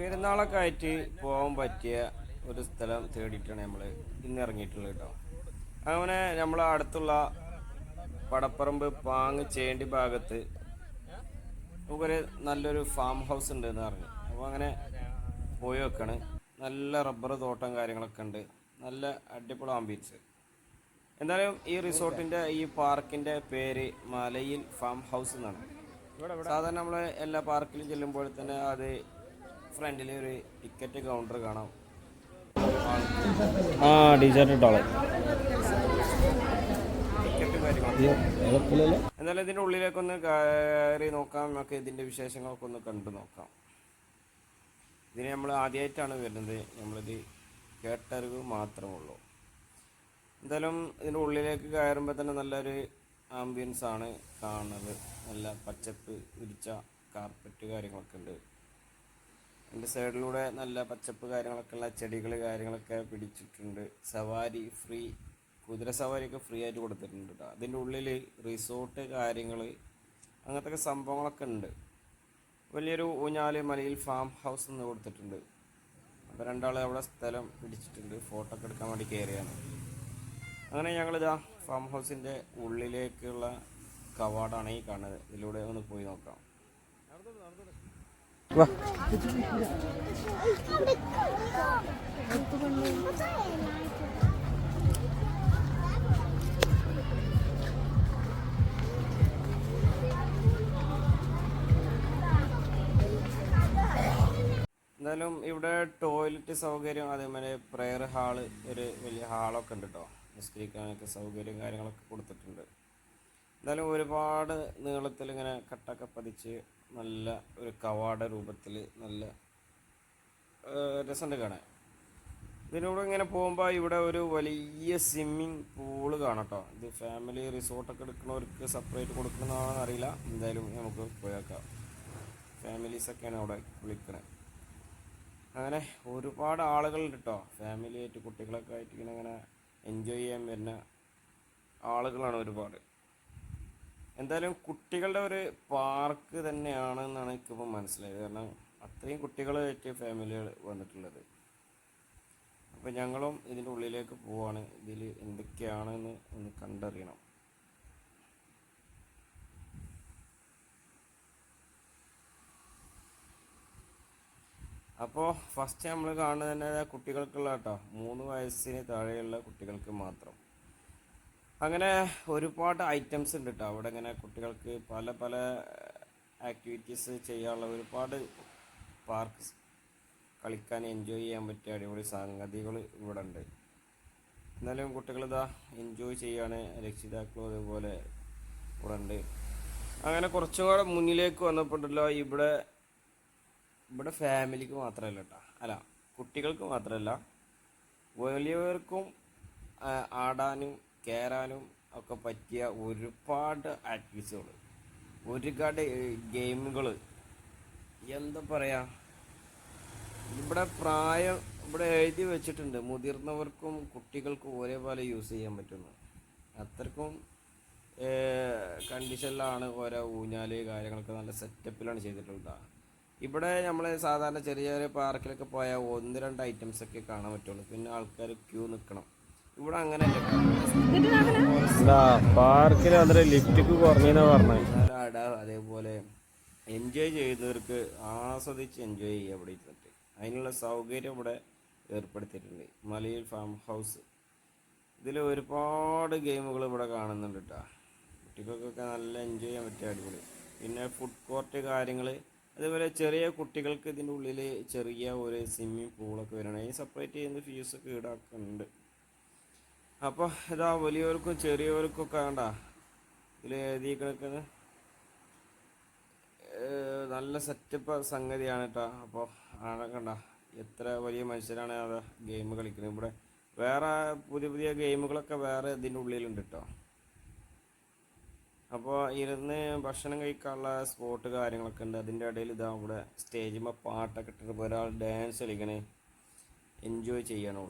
പെരുന്നാളൊക്കെ ആയിട്ട് പോകാൻ പറ്റിയ ഒരു സ്ഥലം തേടിയിട്ടാണ് നമ്മൾ ഇന്ന് ഇറങ്ങിയിട്ടുള്ളത് കേട്ടോ. അങ്ങനെ നമ്മളെ അടുത്തുള്ള പടപ്പറമ്പ് പാങ് ചേണ്ടി ഭാഗത്ത് നമുക്കൊരു നല്ലൊരു ഫാം ഹൗസ് ഉണ്ട് എന്ന് പറഞ്ഞു. അപ്പോൾ അങ്ങനെ പോയി വെക്കാണ്. നല്ല റബ്ബർ തോട്ടം കാര്യങ്ങളൊക്കെ ഉണ്ട്. നല്ല അടിപൊളി ആംബിയൻസ് എന്തായാലും ഈ റിസോർട്ടിന്റെ ഈ പാർക്കിന്റെ പേര് മലയിൽ ഫാം ഹൗസ് എന്നാണ്. സാധാരണ നമ്മൾ എല്ലാ പാർക്കിലും ചെല്ലുമ്പോൾ തന്നെ അത് ഫ്രണ്ടിൽ ഒരു ടിക്കറ്റ് കൗണ്ടർ കാണാം. ആ ടീഷർട്ട് ഇട്ടോളെ. എന്നാലും ഇതിന്റെ ഉള്ളിലേക്കൊന്ന് കയറി നോക്കാം നമുക്ക് ഇതിന്റെ വിശേഷങ്ങളൊക്കെ ഒന്ന് കണ്ടു നോക്കാം. ഇതിന് നമ്മൾ ആദ്യമായിട്ടാണ് വരുന്നത്. നമ്മളിത് കേട്ടറിവ് മാത്രമുള്ളൂ. എന്തായാലും ഇതിന്റെ ഉള്ളിലേക്ക് കയറുമ്പോൾ തന്നെ നല്ലൊരു ആംബിയൻസ് ആണ് കാണുന്നത്. നല്ല പച്ചപ്പ് വിരിച്ച കാർപ്പറ്റ് കാര്യങ്ങളൊക്കെ ഉണ്ട്. എന്റെ സൈഡിലൂടെ നല്ല പച്ചപ്പ് കാര്യങ്ങളൊക്കെ ഉള്ള ചെടികൾ കാര്യങ്ങളൊക്കെ പിടിച്ചിട്ടുണ്ട്. സവാരി ഫ്രീ കുതിര സവാരിയൊക്കെ ഫ്രീ ആയിട്ട് കൊടുത്തിട്ടുണ്ട് കേട്ടോ അതിന്റെ ഉള്ളിൽ റിസോർട്ട് കാര്യങ്ങൾ അങ്ങനത്തെ സംഭവങ്ങളൊക്കെ ഉണ്ട്. വലിയൊരു ഊഞ്ഞാൽ മലയിൽ ഫാം ഹൗസ് എന്ന് കൊടുത്തിട്ടുണ്ട്. അപ്പോൾ രണ്ടാൾ അവിടെ സ്ഥലം പിടിച്ചിട്ടുണ്ട്. ഫോട്ടോ ഒക്കെ എടുക്കാൻ വേണ്ടി കയറിയാണ് അങ്ങനെ ഞങ്ങളിതാ ഫാം ഹൗസിന്റെ ഉള്ളിലേക്കുള്ള കവാടാണ് ഈ കാണുന്നത്. ഇതിലൂടെ ഒന്ന് പോയി നോക്കാം. എന്തായാലും ഇവിടെ ടോയ്ലറ്റ് സൗകര്യം അതേപോലെ പ്രെയർ ഹാൾ ഒരു വലിയ ഹാളൊക്കെ ഉണ്ട് കേട്ടോ നിസ്കരിക്കാനൊക്കെ സൗകര്യം കാര്യങ്ങളൊക്കെ കൊടുത്തിട്ടുണ്ട്. എന്തായാലും ഒരുപാട് നീളത്തിൽ ഇങ്ങനെ കട്ടൊക്കെ പതിച്ച് നല്ല ഒരു കവാട രൂപത്തിൽ നല്ല രസമുണ്ട് കാണാൻ. ഇതിലൂടെ ഇങ്ങനെ പോകുമ്പോൾ ഇവിടെ ഒരു വലിയ സ്വിമ്മിങ് പൂൾ കാണാം കേട്ടോ ഇത് ഫാമിലി റിസോർട്ടൊക്കെ എടുക്കുന്നവർക്ക് സെപ്പറേറ്റ് കൊടുക്കുന്നതാണെന്ന് അറിയില്ല. എന്തായാലും നമുക്ക് പോയേക്കാം ഫാമിലീസൊക്കെയാണ് അവിടെ കുളിക്കണത് അങ്ങനെ ഒരുപാട് ആളുകളുണ്ട് കേട്ടോ ഫാമിലി ആയിട്ട് കുട്ടികളൊക്കെ ആയിട്ട് ഇങ്ങനെ ഇങ്ങനെ എൻജോയ് ചെയ്യാൻ വരുന്ന ആളുകളാണ് ഒരുപാട്. എന്തായാലും കുട്ടികളുടെ ഒരു പാർക്ക് തന്നെയാണ് എന്നാണ് എനിക്കിപ്പോൾ മനസ്സിലായത്. കാരണം അത്രയും കുട്ടികളായിട്ട് ഫാമിലികൾ വന്നിട്ടുള്ളത്. അപ്പോൾ ഞങ്ങളും ഇതിന്റെ ഉള്ളിലേക്ക് പോവാണ്. ഇതിൽ എന്തൊക്കെയാണെന്ന് ഒന്ന് കണ്ടറിയണം. അപ്പോൾ ഫസ്റ്റ് നമ്മൾ കാണുന്നത് തന്നെ കുട്ടികൾക്കുള്ള കേട്ടോ മൂന്ന് വയസ്സിന് താഴെയുള്ള കുട്ടികൾക്ക് മാത്രം. അങ്ങനെ ഒരുപാട് ഐറ്റംസ് ഉണ്ട് കേട്ടോ അവിടെ ഇങ്ങനെ കുട്ടികൾക്ക് പല പല ആക്ടിവിറ്റീസ് ചെയ്യാനുള്ള ഒരുപാട് പാർക്ക് കളിക്കാൻ എൻജോയ് ചെയ്യാൻ പറ്റിയ അടിപൊളി സംഗതികൾ ഇവിടെ ഉണ്ട് എന്നാലും കുട്ടികൾ ഇതാ എൻജോയ് ചെയ്യാണ്. രക്ഷിതാക്കളും അതുപോലെ ഇവിടെ ഉണ്ട് അങ്ങനെ കുറച്ചും കൂടെ മുന്നിലേക്ക് വന്നപ്പോഴല്ലോ ഇവിടെ ഇവിടെ ഫാമിലിക്ക് മാത്രമല്ല കേട്ടോ അല്ല കുട്ടികൾക്ക് മാത്രമല്ല വലിയവർക്കും ആടാനും കയറാനും ഒക്കെ പറ്റിയ ഒരുപാട് ആക്ടിവിറ്റീസുകൾ ഒരുപാട് ഗെയിമുകൾ എന്താ പറയുക ഇവിടെ പ്രായം ഇവിടെ എഴുതി വെച്ചിട്ടുണ്ട്. മുതിർന്നവർക്കും കുട്ടികൾക്കും ഒരേപോലെ യൂസ് ചെയ്യാൻ പറ്റുന്നു. അത്രക്കും കണ്ടീഷനിലാണ് ഓരോ ഊഞ്ഞാൽ കാര്യങ്ങളൊക്കെ നല്ല സെറ്റപ്പിലാണ് ചെയ്തിട്ടുള്ളത്. ഇവിടെ നമ്മൾ സാധാരണ ചെറിയ ചെറിയ പാർക്കിലൊക്കെ പോയാൽ ഒന്ന് രണ്ട് ഐറ്റംസൊക്കെ കാണാൻ പറ്റുള്ളൂ. പിന്നെ ആൾക്കാർ ക്യൂ നിൽക്കണം ഇവിടെ അങ്ങനെ പാർക്കിൽ അത്ര ലിഫ്റ്റ് കുറഞ്ഞെന്നാ പറഞ്ഞത് അതേപോലെ എൻജോയ് ചെയ്യുന്നവർക്ക് ആസ്വദിച്ച് എൻജോയ് ചെയ്യുക ഇവിടെ ഇരുന്നിട്ട്. അതിനുള്ള സൗകര്യം ഇവിടെ ഏർപ്പെടുത്തിയിട്ടുണ്ട്. മലയിൽ ഫാം ഹൗസ് ഇതിൽ ഒരുപാട് ഗെയിമുകൾ ഇവിടെ കാണുന്നുണ്ട് കേട്ടോ കുട്ടികൾക്കൊക്കെ നല്ല എൻജോയ് ചെയ്യാൻ പറ്റിയ അടിപൊളി. പിന്നെ ഫുഡ് കോർട്ട് കാര്യങ്ങൾ. അതേപോലെ ചെറിയ കുട്ടികൾക്ക് ഇതിന്റെ ഉള്ളിൽ ചെറിയ ഒരു സ്വിമ്മിങ് പൂളൊക്കെ വരണം. അതിന് സെപ്പറേറ്റ് ചെയ്യുന്ന ഫീസൊക്കെ ഈടാക്കുന്നുണ്ട്. അപ്പോൾ ഇതാ വലിയവർക്കും ചെറിയവർക്കും ഒക്കെ വേണ്ട ഇതിൽ എഴുതി കിടക്കുന്നത് നല്ല സെറ്റപ്പ് സംഗതിയാണ് കേട്ടോ അപ്പോൾ ആണ് കണ്ട. എത്ര വലിയ മനുഷ്യരാണ് അത് ഗെയിം കളിക്കുന്നത് ഇവിടെ വേറെ പുതിയ പുതിയ ഗെയിമുകളൊക്കെ വേറെ ഇതിന്റെ ഉള്ളിലുണ്ട് കേട്ടോ അപ്പോൾ ഇരുന്ന് ഭക്ഷണം കഴിക്കാനുള്ള സ്പോട്ട് കാര്യങ്ങളൊക്കെ ഉണ്ട്. അതിന്റെ ഇടയിൽ ഇതാ ഇവിടെ സ്റ്റേജിന്മേൽ പാട്ടൊക്കെ ഇട്ടിട്ട് ഒരാൾ ഡാൻസ് കളിക്കണേ. എൻജോയ് ചെയ്യണം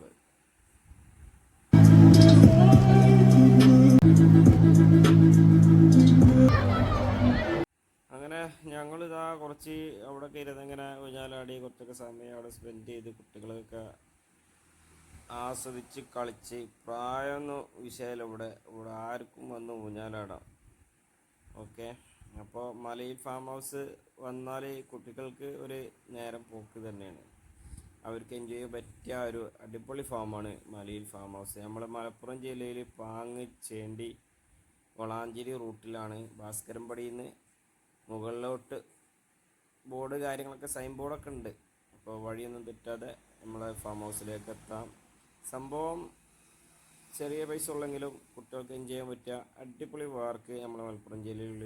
ഞങ്ങളിതാ കുറച്ച് അവിടെ ഇരുന്നിങ്ങനെ ഊഞ്ഞാലാടി കുറച്ചൊക്കെ സമയം അവിടെ സ്പെൻഡ് ചെയ്ത് കുട്ടികളൊക്കെ ആസ്വദിച്ച് കളിച്ച്. പ്രായമൊന്നും വിഷയമല്ല. ഇവിടെ ഇവിടെ ആർക്കും വന്ന് ഊഞ്ഞാലാടാം. ഓക്കെ? അപ്പോൾ മലയിൽ ഫാം ഹൗസ് വന്നാൽ കുട്ടികൾക്ക് ഒരു നേരം പോക്ക് തന്നെയാണ്. അവർക്ക് എൻജോയ് ചെയ്യാൻ പറ്റിയ ഒരു അടിപൊളി ഫാമാണ് മലയിൽ ഫാം ഹൗസ് നമ്മൾ മലപ്പുറം ജില്ലയിൽ പാങ്ങ് ചേണ്ടി വളാഞ്ചേരി റൂട്ടിലാണ് ഭാസ്കരൻപടിയിൽ നിന്ന് മുകളിലോട്ട് ബോർഡ് കാര്യങ്ങളൊക്കെ സൈൻ ബോർഡൊക്കെ ഉണ്ട്. അപ്പോൾ വഴിയൊന്നും തെറ്റാതെ നമ്മളെ ഫാം ഹൗസിലേക്ക് എത്താം. സംഭവം ചെറിയ പൈസ ഉള്ളെങ്കിലും കുട്ടികൾക്ക് എൻജോയ് ചെയ്യാൻ പറ്റുക? അടിപൊളി പാർക്ക് നമ്മളെ മലപ്പുറം ജില്ലയിൽ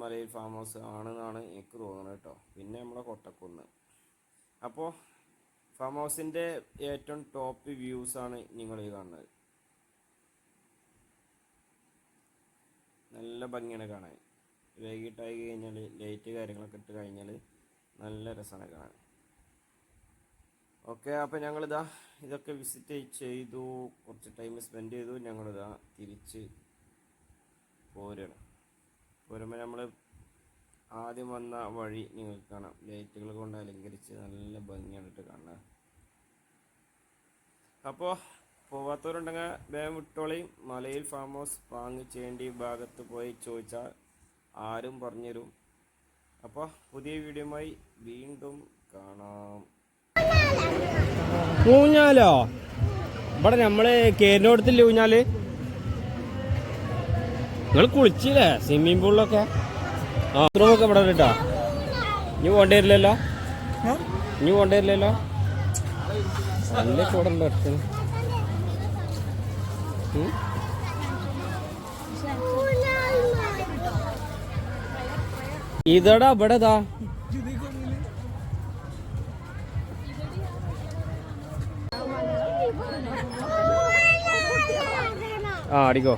മലയിൽ ഫാം ഹൗസ് ആണെന്നാണ് എനിക്ക് തോന്നുന്നത് കേട്ടോ. പിന്നെ നമ്മളെ കൊട്ടക്കുന്ന്. അപ്പോൾ ഫാം ഹൗസിന്റെ ഏറ്റവും ടോപ്പ് വ്യൂസ് ആണ് നിങ്ങൾ ഈ കാണുന്നത്. നല്ല ഭംഗിയാണ് കാണാൻ. വൈകിട്ടായി കഴിഞ്ഞാൽ ലൈറ്റ് കാര്യങ്ങളൊക്കെ ഇട്ട് കഴിഞ്ഞാൽ നല്ല രസമാണ് കാണാൻ. ഓക്കെ അപ്പോൾ ഞങ്ങളിതാ ഇതൊക്കെ വിസിറ്റ് ചെയ്തു. കുറച്ച് ടൈം സ്പെൻഡ് ചെയ്തു. ഞങ്ങളിതാ തിരിച്ച് പോരണം. പോരുമ്പോൾ നമ്മൾ ആദ്യം വന്ന വഴി നിങ്ങൾക്ക് കാണാം. ലൈറ്റുകൾ കൊണ്ട് അലങ്കരിച്ച് നല്ല ഭംഗിയായിട്ട് കാണാം അപ്പോൾ പോവാത്തവരുണ്ടെങ്കിൽ വേഗം വിട്ടോളി. മലയിൽ ഫാം ഹൗസ് വാങ്ങിച്ചേണ്ടി ചേണ്ടി ഭാഗത്ത് പോയി ചോദിച്ചാൽ ആരും പറഞ്ഞുതരും അപ്പോൾ പുതിയ വീഡിയോയുമായി വീണ്ടും കാണാം. ഊഞ്ഞാലോ? ഇവിടെ നമ്മൾ കേരിനോടത്തില്ലേ ഊഞ്ഞാൽ? നിങ്ങൾ കുളിച്ചില്ലേ? സ്വിമ്മിംഗ് പൂളിലൊക്കെ? ബാത്റൂമൊക്കെ ഇവിടെ കേട്ടോ ഇനി പോണ്ടേരില്ലല്ലോ ഇനി പോണ്ടേരില്ലല്ലോ നല്ല ചൂടുണ്ട് അടുത്ത്. ഇതെടാ ഇവിടെ ഇതാ ആ അടിക്കോ.